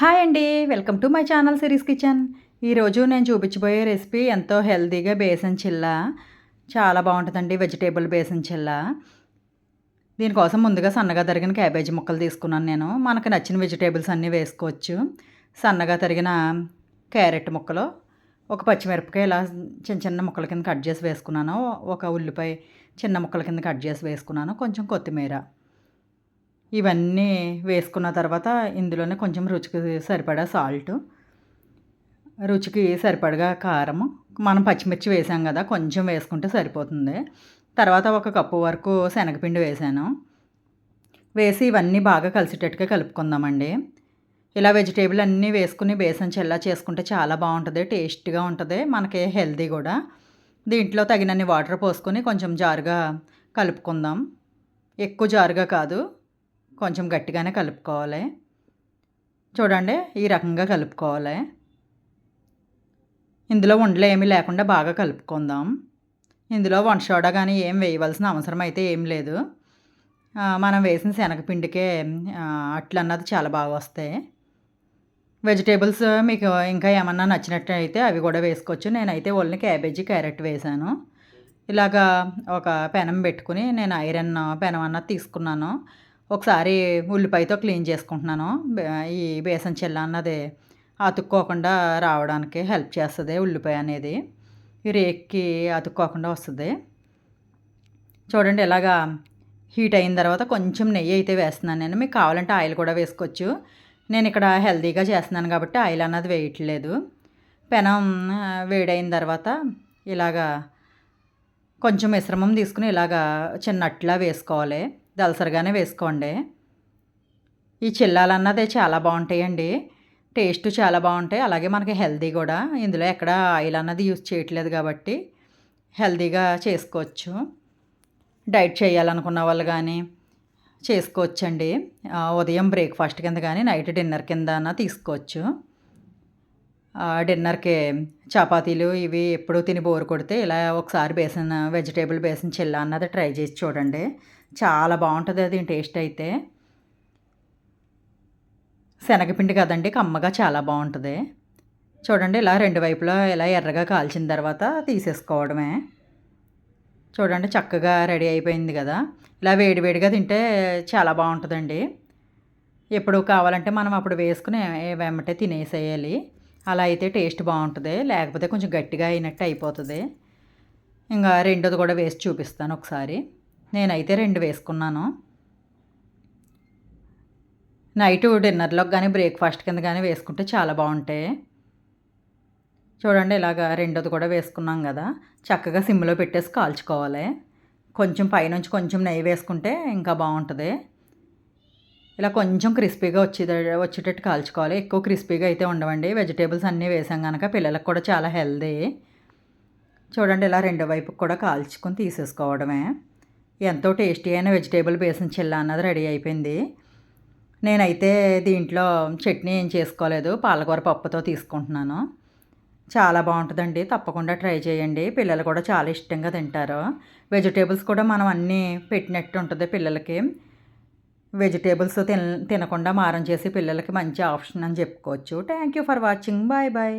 Hi అండి. Welcome to my channel series kitchen. ఈరోజు నేను చూపించబోయే రెసిపీ ఎంతో హెల్తీగా బేసన్ చిల్ల. చాలా బాగుంటుందండి వెజిటేబుల్ బేసన్ చిల్ల. దీనికోసం ముందుగా సన్నగా తరిగిన క్యాబేజీ ముక్కలు తీసుకున్నాను నేను. మనకు నచ్చిన వెజిటేబుల్స్ అన్నీ వేసుకోవచ్చు. సన్నగా తరిగిన క్యారెట్ ముక్కలు ఒక పచ్చిమిరపకాయ ఇలా చిన్న చిన్న ముక్కల కింద కట్ చేసి వేసుకున్నాను. ఒక ఉల్లిపాయ చిన్న ముక్కల కింద కట్ చేసి వేసుకున్నాను. కొంచెం కొత్తిమీర. ఇవన్నీ వేసుకున్న తర్వాత ఇందులోనే కొంచెం రుచికి సరిపడా సాల్ట్ రుచికి సరిపడగా కారం మనం పచ్చిమిర్చి వేసాం కదా కొంచెం వేసుకుంటే సరిపోతుంది. తర్వాత ఒక కప్పు వరకు శనగపిండి వేసాను. వేసి ఇవన్నీ బాగా కలిసేటట్టుగా కలుపుకుందామండి. ఇలా వెజిటేబుల్ అన్నీ వేసుకుని బేసన్ చెల్లా చేసుకుంటే చాలా బాగుంటుంది టేస్ట్గా ఉంటుంది మనకి హెల్దీ కూడా. దీంట్లో తగినన్ని వాటర్ పోసుకొని కొంచెం జారుగా కలుపుకుందాం. ఎక్కువ జారుగా కాదు కొంచెం గట్టిగానే కలుపుకోవాలి. చూడండి ఈ రకంగా కలుపుకోవాలి. ఇందులో ఉండలు ఏమీ లేకుండా బాగా కలుపుకుందాం. ఇందులో వంట సోడా కానీ ఏం వేయవలసిన అవసరం అయితే ఏం లేదు. మనం వేసిన శనగపిండికే అట్లన్నది చాలా బాగా వస్తాయి. వెజిటేబుల్స్ మీకు ఇంకా ఏమన్నా నచ్చినట్టు అయితే అవి కూడా వేసుకోవచ్చు. నేనైతే ఓన్లీ క్యాబేజీ క్యారెట్ వేసాను. ఇలాగా ఒక పెనం పెట్టుకుని నేను ఐరన్ పెనం అన్నది తీసుకున్నాను. ఒకసారి ఉల్లిపాయతో క్లీన్ చేసుకుంటున్నాను. ఈ బేసన్ చెల్ల అన్నది అతుక్కోకుండా రావడానికి హెల్ప్ చేస్తుంది ఉల్లిపాయ అనేది. రేక్కి అతుక్కోకుండా వస్తుంది. చూడండి ఇలాగా హీట్ అయిన తర్వాత కొంచెం నెయ్యి అయితే వేస్తున్నాను నేను. మీకు కావాలంటే ఆయిల్ కూడా వేసుకోవచ్చు. నేను ఇక్కడ హెల్తీగా చేస్తున్నాను కాబట్టి ఆయిల్ అన్నది వేయట్లేదు. పెనం వేడైన తర్వాత ఇలాగా కొంచెం మిశ్రమం తీసుకుని ఇలాగా చిన్న అట్లా వేసుకోవాలి. దలసరిగానే వేసుకోండి. ఈ చిల్లాలన్నదే చాలా బాగుంటాయండి. టేస్ట్ చాలా బాగుంటాయి. అలాగే మనకి హెల్దీ కూడా. ఇందులో ఎక్కడ ఆయిల్ అన్నది యూజ్ చేయట్లేదు కాబట్టి హెల్తీగా చేసుకోవచ్చు. డైట్ చేయాలనుకున్న వాళ్ళు కానీ చేసుకోవచ్చండి. ఉదయం బ్రేక్ఫాస్ట్ కింద కానీ నైట్ డిన్నర్ కింద అన్న తీసుకోవచ్చు డిన్నర్కి చపాతీలు ఇవి ఎప్పుడూ తిని బోరు కొడితే ఇలా ఒకసారి బేసన్ వెజిటేబుల్ బేసన్ చిల్ల అన్నది ట్రై చేసి చూడండి. చాలా బాగుంటుంది అది టేస్ట్ అయితే. శనగపిండి కదండి కమ్మగా చాలా బాగుంటుంది. చూడండి ఇలా రెండు వైపులా ఇలా ఎర్రగా కాల్చిన తర్వాత తీసేసుకోవడమే. చూడండి చక్కగా రెడీ అయిపోయింది కదా. ఇలా వేడివేడిగా తింటే చాలా బాగుంటుందండి. ఎప్పుడు కావాలంటే మనం అప్పుడు వేసుకుని వెమ్మటే తినేసేయాలి. అలా అయితే టేస్ట్ బాగుంటుంది లేకపోతే కొంచెం గట్టిగా అయినట్టు అయిపోతుంది. ఇంకా రెండోది కూడా వేసి చూపిస్తాను ఒకసారి. నేనైతే రెండు వేసుకున్నాను. నైట్ డిన్నర్లోకి కానీ బ్రేక్ఫాస్ట్ కింద కానీ వేసుకుంటే చాలా బాగుంటాయి. చూడండి ఇలాగ రెండోది కూడా వేసుకున్నాం కదా. చక్కగా సిమ్లో పెట్టేసి కాల్చుకోవాలి. కొంచెం పైనుంచి కొంచెం నెయ్యి వేసుకుంటే ఇంకా బాగుంటుంది. ఇలా కొంచెం క్రిస్పీగా వచ్చే వచ్చేటట్టు కాల్చుకోవాలి. ఎక్కువ క్రిస్పీగా అయితే ఉండవండి. వెజిటేబుల్స్ అన్నీ వేసాం కనుక పిల్లలకు కూడా చాలా హెల్దీ చూడండి ఇలా రెండో వైపుకి కూడా కాల్చుకొని తీసేసుకోవడమే. ఎంతో టేస్టీ అయిన వెజిటేబుల్ బేసన్ చిల్ల అన్నది రెడీ అయిపోయింది. నేనైతే దీంట్లో చట్నీ ఏం చేసుకోలేదు పాలకూర పప్పుతో తీసుకుంటున్నాను. చాలా బాగుంటుందండి తప్పకుండా ట్రై చేయండి. పిల్లలు కూడా చాలా ఇష్టంగా తింటారు. వెజిటేబుల్స్ కూడా మనం అన్నీ పెట్టినట్టు ఉంటుంది పిల్లలకి. వెజిటేబుల్స్ తిన తినకుండా మారం చేసి పిల్లలకి మంచి ఆప్షన్ అని చెప్పుకోవచ్చు. Thank you for watching. Bye bye.